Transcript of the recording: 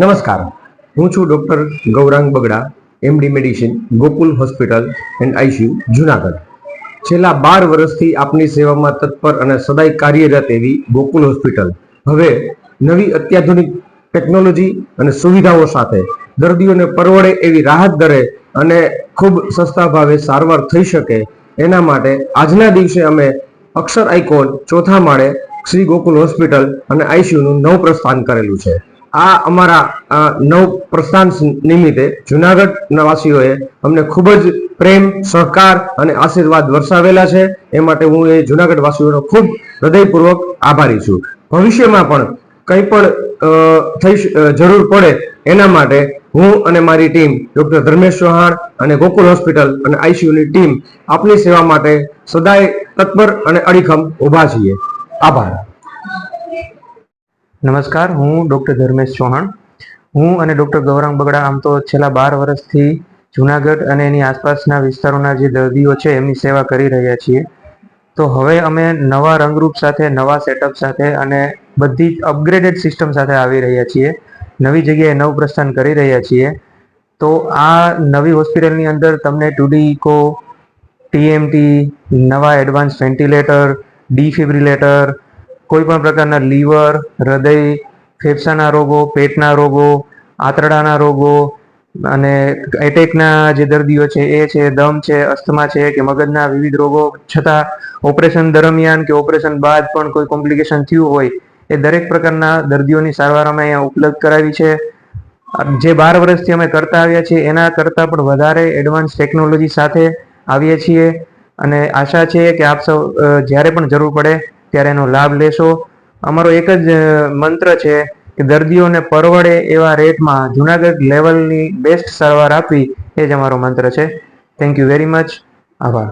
નમસ્કાર. હું છું doctor Gaurang Bagda MD medicine Gokul hospital and ICU Junagadh. છેલ્લા બાર વર્ષથી આપની સેવામાં તત્પર અને સદાય કાર્યરત એવી ગોકુલ હોસ્પિટલ. હવે નવી અત્યાધુનિક ટેકનોલોજી અને સુવિધાઓ સાથે દર્દીઓને પરવડે એવી રાહત દરે અને ખૂબ સસ્તા ભાવે સારવાર થઈ શકે એના માટે આજના દિવસે અમે અક્ષર આઇકોન ચોથા માળે શ્રી ગોકુલ હોસ્પિટલ અને આઈસીયુનું નવ પ્રસ્થાન કરેલું છે. આ અમારા નવ પ્રસ્થાન નિમિત્તે જુનાગઢના વાસીઓએ અમને ખૂબ જ પ્રેમ, સહકાર અને આશીર્વાદ વરસાવેલા છે. એ માટે હું એ જુનાગઢ વાસીઓનો ખૂબ હૃદયપૂર્વક આભારી છું. ભવિષ્યમાં પણ કંઈ પણ થઈ જરૂર પડે એના માટે હું અને મારી ટીમ ડોક્ટર ધર્મેશ ચૌહાણ અને ગોકુલ હોસ્પિટલ અને આઈસીયુની ટીમ આપની સેવા માટે સદાય તત્પર અને અડીખમ ઊભા છીએ. આભાર. નમસ્કાર, હું ડૉક્ટર ધર્મેશ ચૌહાણ. હું અને ડૉક્ટર ગૌરાંગ બગડા આમ તો છેલ્લા બાર વર્ષથી જુનાગઢ અને એની આસપાસના વિસ્તારોના જે દર્દીઓ છે, એમની સેવા કરી રહ્યા છીએ. તો હવે અમે નવા રંગરૂપ સાથે, નવા સેટઅપ સાથે અને બધી જ અપગ્રેડેડ સિસ્ટમ સાથે આવી રહ્યા છીએ. નવી જગ્યાએ નવ પ્રસ્થાન કરી રહ્યા છીએ. તો આ નવી હોસ્પિટલની અંદર તમને ટુડી ઇકો ટીએમટી, નવા એડવાન્સ વેન્ટિલેટર, ડીફિબ્રિલેટર કોઈ પણ પ્રકારના લીવર, હૃદય, ફેફસાના રોગો, પેટના રોગો, આંતરડાના રોગો અને એટેકના જે દર્દીઓ છે, એ છે, દમ છે, અસ્થમા છે કે મગજના વિવિધ રોગો છતાં ઓપરેશન દરમિયાન કે ઓપરેશન બાદ પણ કોઈ કોમ્પ્લિકેશન થયું હોય, એ દરેક પ્રકારના દર્દીઓની સારવાર અમે અહીંયા ઉપલબ્ધ કરાવી છે. જે બાર વર્ષથી અમે કરતા આવ્યા છીએ, એના કરતાં પણ વધારે એડવાન્સ ટેકનોલોજી સાથે આવીએ છીએ અને આશા છે કે આપ સૌ જ્યારે પણ જરૂર પડે ત્યારે એનો લાભ લેશો. અમારો એક જ મંત્ર છે કે દર્દીઓને પરવડે એવા રેટમાં જુનાગઢ લેવલની બેસ્ટ સારવાર આપવી, એ જ અમારો મંત્ર છે. થેન્ક યુ વેરી મચ આભાર.